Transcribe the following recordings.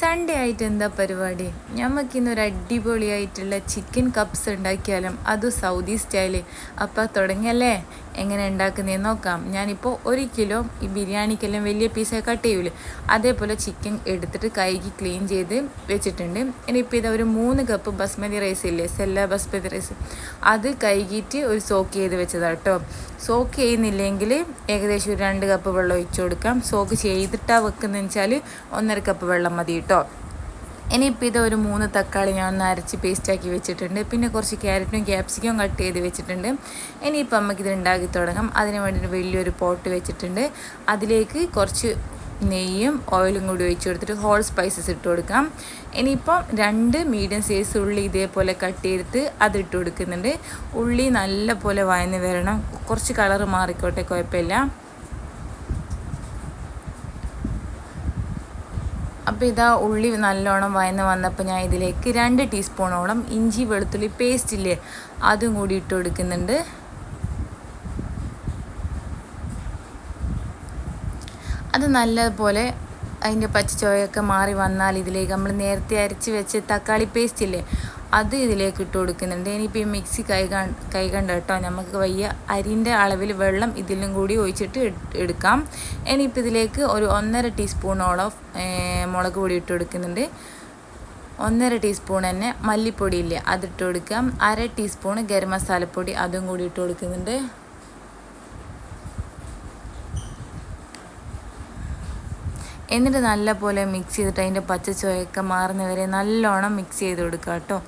Sunday ആയിട്ട് എന്താ പരിപാടി? ഒരു അടിപൊളിയായിട്ടുള്ള ചിക്കൻ കപ്സ് ഉണ്ടാക്കിയാലും? അത് സൗദി സ്റ്റൈൽ അപ്പോൾ തുടങ്ങിയല്ലേ? എങ്ങനെ ഉണ്ടാക്കുന്നതെന്ന് നോക്കാം. ഞാനിപ്പോൾ ഒരു കിലോ ഈ ബിരിയാണിക്കെല്ലാം വലിയ പീസായി കട്ട് ചെയ്യൂലേ. അതേപോലെ ചിക്കൻ എടുത്തിട്ട് കൈക്ക് ക്ലീൻ ചെയ്ത് വെച്ചിട്ടുണ്ട്. ഇനിയിപ്പോൾ ഇത് ഒരു മൂന്ന് കപ്പ് ബസ്മതി റൈസ് ഇല്ലേ? സെല്ല ബസ്മതി റൈസ് അത് കൈകിട്ട് ഒരു സോക്ക് ചെയ്ത് വെച്ചതാണ് കേട്ടോ സോക്ക് ചെയ്യുന്നില്ലെങ്കിൽ ഏകദേശം ഒരു രണ്ട് കപ്പ് വെള്ളം ഒഴിച്ചു കൊടുക്കാം. സോക്ക് ചെയ്തിട്ടാണ് വെക്കുന്നതെന്ന് വെച്ചാൽ ഒന്നര കപ്പ് വെള്ളം മതി ഇനിയിപ്പോൾ ഇത് ഒരു മൂന്ന് തക്കാളി ഞാൻ ഒന്ന് അരച്ച് പേസ്റ്റാക്കി വെച്ചിട്ടുണ്ട്. പിന്നെ കുറച്ച് ക്യാരറ്റും ക്യാപ്സിക്കും കട്ട് ചെയ്ത് വെച്ചിട്ടുണ്ട്. ഇനിയിപ്പോൾ നമുക്കിത് ഉണ്ടാക്കി തുടങ്ങാം. അതിന് വേണ്ടിയിട്ട് വലിയൊരു പോട്ട് വെച്ചിട്ടുണ്ട്. അതിലേക്ക് കുറച്ച് നെയ്യും ഓയിലും കൂടി ഒഴിച്ചു കൊടുത്തിട്ട് ഹോൾ സ്പൈസസ് ഇട്ട് കൊടുക്കാം. ഇനിയിപ്പം രണ്ട് മീഡിയം സൈസ് ഉള്ളി ഇതേപോലെ കട്ട് ചെയ്തിട്ട് അത് ഇട്ട് കൊടുക്കുന്നുണ്ട്. ഉള്ളി നല്ല പോലെ വയന്ന് വരണം. കുറച്ച് കളറ് മാറിക്കോട്ടെ കുഴപ്പമില്ല. അപ്പോൾ ഇതാ ഉള്ളി നല്ലോണം വയന്ന് വന്നപ്പോൾ ഞാൻ ഇതിലേക്ക് രണ്ട് ടീസ്പൂണോളം ഇഞ്ചി വെളുത്തുള്ളി പേസ്റ്റ് ഇല്ലേ അതും കൂടി ഇട്ട് കൊടുക്കുന്നുണ്ട്. അത് നല്ലപോലെ അതിന്റെ പച്ചച്ചോയൊക്കെ മാറി വന്നാൽ ഇതിലേക്ക് നമ്മൾ നേരത്തെ അരച്ച് വെച്ച് തക്കാളി പേസ്റ്റ് ഇല്ലേ അത് ഇതിലേക്ക് ഇട്ട് കൊടുക്കുന്നുണ്ട്. ഇനിയിപ്പോൾ ഈ മിക്സി കൈ കൈ കണ്ട കേട്ടോ നമുക്ക് വയ്യ അരിന്റെ അളവിൽ വെള്ളം ഇതിലും കൂടി ഒഴിച്ചിട്ട് എടുക്കാം. ഇനിയിപ്പോൾ ഇതിലേക്ക് ഒരു ഒന്നര ടീസ്പൂണോളം മുളക് പൊടി ഇട്ട് കൊടുക്കുന്നുണ്ട്. ഒന്നര ടീസ്പൂൺ തന്നെ മല്ലിപ്പൊടി ഇല്ലേ അതിട്ട് കൊടുക്കാം. അര ടീസ്പൂൺ ഗരം മസാലപ്പൊടി അതും കൂടി ഇട്ട് കൊടുക്കുന്നുണ്ട്. എന്നിട്ട് നല്ലപോലെ മിക്സ് ചെയ്തിട്ട് അതിന്റെ പച്ച ചുവയൊക്കെ മാറുന്നവരെ നല്ലോണം മിക്സ് ചെയ്ത് കൊടുക്കുക കേട്ടോ.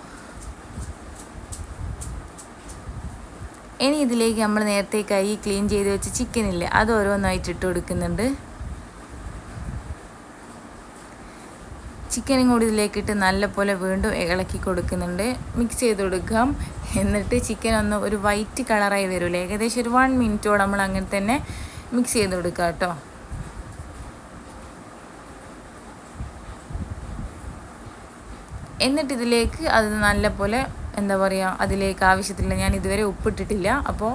ഇനി ഇതിലേക്ക് നമ്മൾ നേരത്തെ കൈ ക്ലീൻ ചെയ്ത് വെച്ച് ചിക്കൻ ഇല്ലേ അത് ഓരോന്നായിട്ട് ഇട്ട് കൊടുക്കുന്നുണ്ട്. ചിക്കനും കൂടി ഇതിലേക്കിട്ട് നല്ലപോലെ വീണ്ടും ഇളക്കി കൊടുക്കുന്നുണ്ട്. മിക്സ് ചെയ്ത് കൊടുക്കാം. എന്നിട്ട് ചിക്കൻ ഒന്ന് ഒരു വൈറ്റ് കളറായി വരുമല്ലോ ഏകദേശം ഒരു വൺ മിനിറ്റോടെ നമ്മൾ അങ്ങനെ തന്നെ മിക്സ് ചെയ്ത് കൊടുക്കാം കേട്ടോ. എന്നിട്ട് ഇതിലേക്ക് അത് നല്ലപോലെ എന്താ പറയുക അതിലേക്ക് ആവശ്യത്തില്ല. ഞാൻ ഇതുവരെ ഉപ്പിട്ടിട്ടില്ല. അപ്പോൾ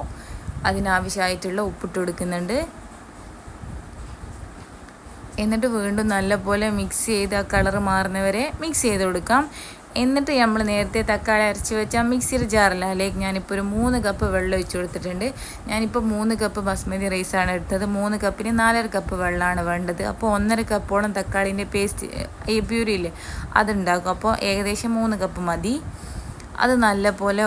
അതിനാവശ്യമായിട്ടുള്ള ഉപ്പിട്ട് കൊടുക്കുന്നുണ്ട്. എന്നിട്ട് വീണ്ടും നല്ലപോലെ മിക്സ് ചെയ്ത് ആ കളർ മാറുന്നവരെ മിക്സ് ചെയ്ത് കൊടുക്കാം. എന്നിട്ട് നമ്മൾ നേരത്തെ തക്കാളി അരച്ച് വെച്ച മിക്സിയുടെ ജാറില്ല അതിലേക്ക് ഞാനിപ്പോൾ ഒരു മൂന്ന് കപ്പ് വെള്ളം ഒഴിച്ച് കൊടുത്തിട്ടുണ്ട്. ഞാനിപ്പോൾ മൂന്ന് കപ്പ് ബസ്മതി റൈസാണ് എടുത്തത്. മൂന്ന് കപ്പിന് നാലര കപ്പ് വെള്ളമാണ് വേണ്ടത്. അപ്പോൾ ഒന്നര കപ്പോളം തക്കാളിന്റെ പേസ്റ്റ് ഈ പ്യൂരി ഇല്ലേ അതുണ്ടാക്കും അപ്പോൾ ഏകദേശം മൂന്ന് കപ്പ് മതി. അത് നല്ലപോലെ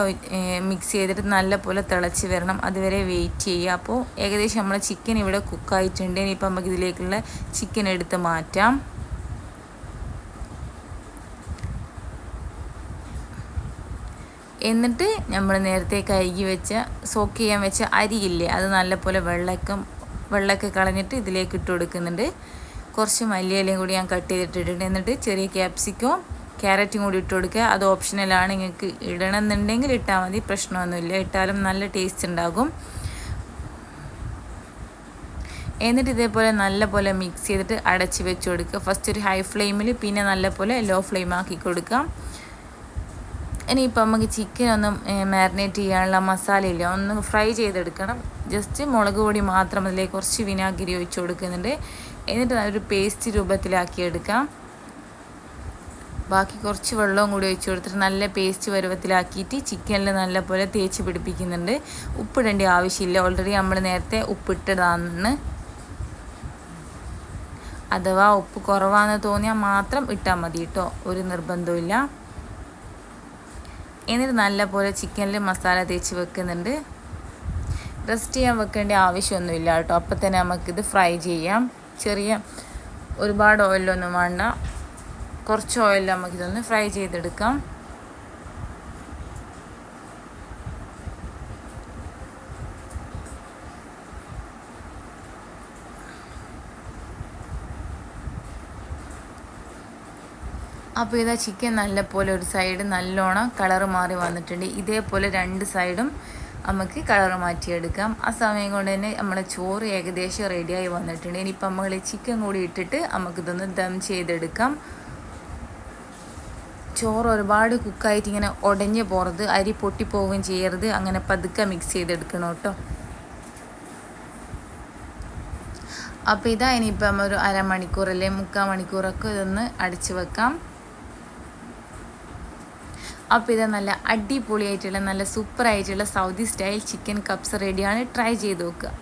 മിക്സ് ചെയ്തിട്ട് നല്ലപോലെ തിളച്ച് വരണം. അതുവരെ വെയിറ്റ് ചെയ്യുക. അപ്പോൾ ഏകദേശം നമ്മൾ ചിക്കൻ ഇവിടെ കുക്കായിട്ടുണ്ട് ഇനിയിപ്പോൾ നമുക്ക് ഇതിലേക്കുള്ള ചിക്കൻ എടുത്ത് മാറ്റാം. എന്നിട്ട് നമ്മൾ നേരത്തെ കഴുകി വെച്ച സോക്ക് ചെയ്യാൻ വെച്ച അരിയില്ലേ അത് നല്ലപോലെ വെള്ളക്കം വെള്ളമൊക്കെ കളഞ്ഞിട്ട് ഇതിലേക്ക് ഇട്ട് കൊടുക്കുന്നുണ്ട്. കുറച്ച് മല്ലിയിലയും കൂടി ഞാൻ കട്ട് ചെയ്തിട്ടിട്ടുണ്ട്. എന്നിട്ട് ചെറിയ ക്യാപ്സിക്കോ ക്യാരറ്റും കൂടി ഇട്ട് കൊടുക്കുക. അത് ഓപ്ഷനലാണ് നിങ്ങൾക്ക് ഇടണമെന്നുണ്ടെങ്കിൽ ഇട്ടാൽ മതി. പ്രശ്നമൊന്നുമില്ല. ഇട്ടാലും നല്ല ടേസ്റ്റ് ഉണ്ടാകും. എന്നിട്ട് ഇതേപോലെ നല്ല പോലെ മിക്സ് ചെയ്തിട്ട് അടച്ച് വെച്ച് കൊടുക്കുക. ഫസ്റ്റ് ഒരു ഹൈ ഫ്ലെയിമിൽ പിന്നെ നല്ല പോലെ ലോ ഫ്ലെയിം ആക്കി കൊടുക്കാം ഇനിയിപ്പോൾ നമുക്ക് ചിക്കൻ ഒന്ന് മാരിനേറ്റ് ചെയ്യാനുള്ള മസാലയില്ല ഒന്ന് ഫ്രൈ ചെയ്തെടുക്കണം. ജസ്റ്റ് മുളക് പൊടി മാത്രം അതിലേക്ക് കുറച്ച് വിനാഗിരി ഒഴിച്ച് കൊടുക്കുന്നുണ്ട്. എന്നിട്ട് ഒരു പേസ്റ്റ് രൂപത്തിലാക്കി എടുക്കാം. ബാക്കി കുറച്ച് വെള്ളവും കൂടി ഒഴിച്ച് കൊടുത്തിട്ട് നല്ല പേസ്റ്റ് പരുവത്തിലാക്കിയിട്ട് ചിക്കനിൽ നല്ലപോലെ തേച്ച് പിടിപ്പിക്കുന്നുണ്ട്. ഉപ്പിടേണ്ട ആവശ്യമില്ല. ഓൾറെഡി നമ്മൾ നേരത്തെ ഉപ്പിട്ടതാണ് അഥവാ ഉപ്പ് കുറവാണെന്ന് തോന്നിയാൽ മാത്രം ഇട്ടാൽ മതി കേട്ടോ. ഒരു നിർബന്ധമില്ല എന്നിട്ട് നല്ലപോലെ ചിക്കനിൽ മസാല തേച്ച് വെക്കുന്നുണ്ട്. റെസ്റ്റ് ചെയ്യാൻ വെക്കേണ്ട ആവശ്യമൊന്നുമില്ല കേട്ടോ. അപ്പം തന്നെ നമുക്കിത് ഫ്രൈ ചെയ്യാം. ചെറിയ ഒരുപാട് ഓയിലൊന്നും വേണ്ട. കുറച്ച് ഓയിൽ നമുക്കിതൊന്ന് ഫ്രൈ ചെയ്തെടുക്കാം. അപ്പോൾ ഇതാ ചിക്കൻ നല്ലപോലെ ഒരു സൈഡ് നല്ലോണം കളർ മാറി വന്നിട്ടുണ്ട്. ഇതേപോലെ രണ്ട് സൈഡും നമുക്ക് കളർ മാറ്റിയെടുക്കാം. ആ സമയം കൊണ്ട് തന്നെ നമ്മുടെ ചോറ് ഏകദേശം റെഡിയായി വന്നിട്ടുണ്ട്. ഇനിയിപ്പോൾ നമ്മൾ ചിക്കൻ കൂടി ഇട്ടിട്ട് നമുക്കിതൊന്ന് ദം ചെയ്തെടുക്കാം. ചോറ് ഒരുപാട് കുക്കായിട്ട് ഇങ്ങനെ ഉടഞ്ഞു പോകരുത് അരി പൊട്ടിപ്പോവുകയും ചെയ്യരുത്. അങ്ങനെ പതുക്കെ മിക്സ് ചെയ്തെടുക്കണം കേട്ടോ. അപ്പോൾ ഇതാ ഇനിയിപ്പം ഒരു അരമണിക്കൂർ അല്ലെ മുക്കാൽ മണിക്കൂറൊക്കെ ഇതൊന്ന് അടിച്ചു വെക്കാം. അപ്പോൾ ഇത് നല്ല അടിപൊളിയായിട്ടുള്ള നല്ല സൂപ്പറായിട്ടുള്ള സൗദി സ്റ്റൈൽ ചിക്കൻ കപ്സ് റെഡിയാണ് ട്രൈ ചെയ്ത് നോക്കുക.